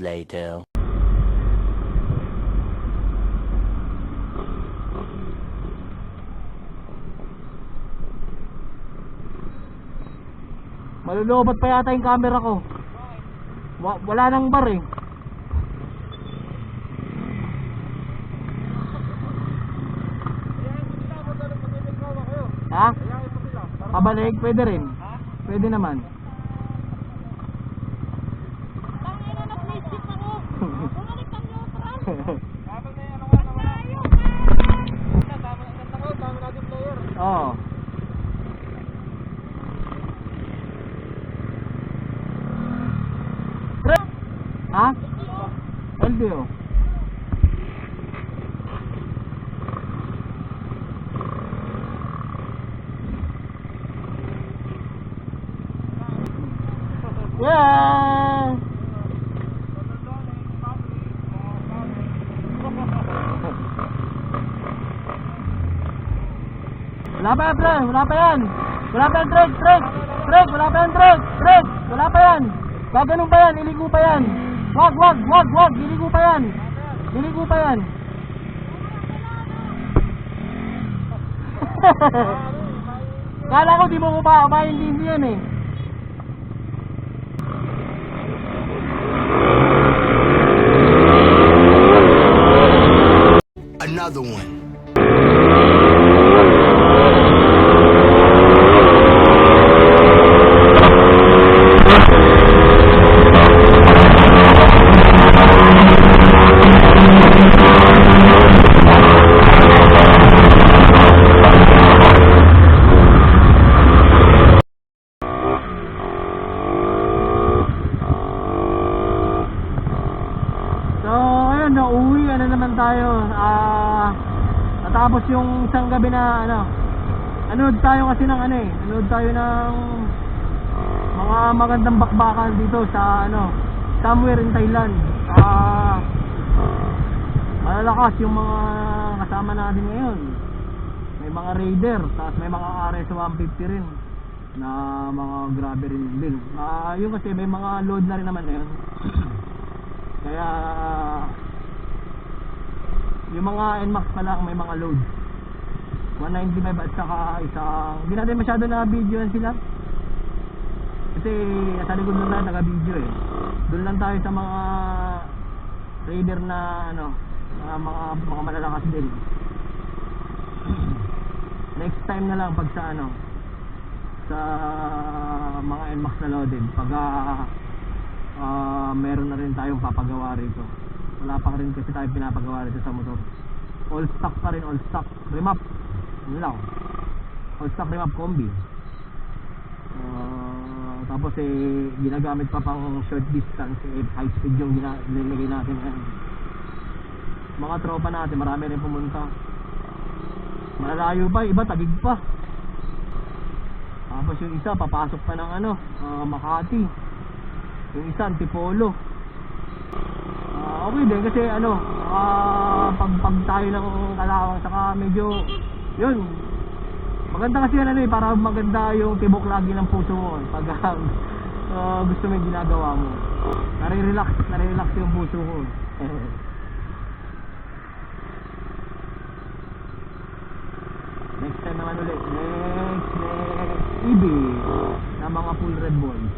later. Malulobot pa yata yung camera ko. Wa- wala nang bar eh. Ha? Pabalik, pwede rin. Pwede naman. LDO. Yeah! Wala pa yan, pre. Wala pa yan. Wala pa yan, Trek. Trek. Trek. Wala pa yan, Trek. Trek. Wala pa yan. Gaganon pa yan. Iligo pa yan. Wag, wag, wag, wag. Iligo yan. Iligo pa yan. Kala ko di mo ko pa maintindihan yan eh. Tayo. Ah, natapos yung isang gabi na ano. Anood tayo kasi ng ano eh. Anood tayo ng mga magandang bakbakan dito sa ano, somewhere in Thailand. Ah, malalakas yung mga kasama natin ngayon. May mga raider, tapos may mga RS-150 rin na mga grabe rin din. Ah, yun kasi may mga load na rin naman ngayon. Kaya yung mga NMAX pa lang may mga load. 195 at saka isang hindi natin masyado na video sila. Kasi nasa likod lang tayo taga video eh. Doon lang tayo sa mga raider na ano na mga, mga malalakas din. Next time na lang pag sa ano sa mga NMAX na loaded pag ah, ah, meron na rin tayong papagawa rito wala pa rin kasi tayong pinapagawa rito sa motor. All stock pa rin all stock remap. Yun lang. All stock remap combi. Ah, tapos eh ginagamit pa pang short distance eh, high speed yung nilagay natin ngayon. Mga tropa natin marami rin pumunta. Malalayo pa iba tagig pa. Tapos yung isa papasok pa ng ano ah, Makati. Yung isa antipolo okay din kasi ano ah, pag, pag tayo ng kalawang saka medyo yun. Maganda kasi yan ano eh para maganda yung tibok lagi ng puso mo eh, pag ah, gusto mo yung ginagawa mo. Nare-relax nare-relax yung puso ko next time naman ulit. Next next. EB na mga full red boys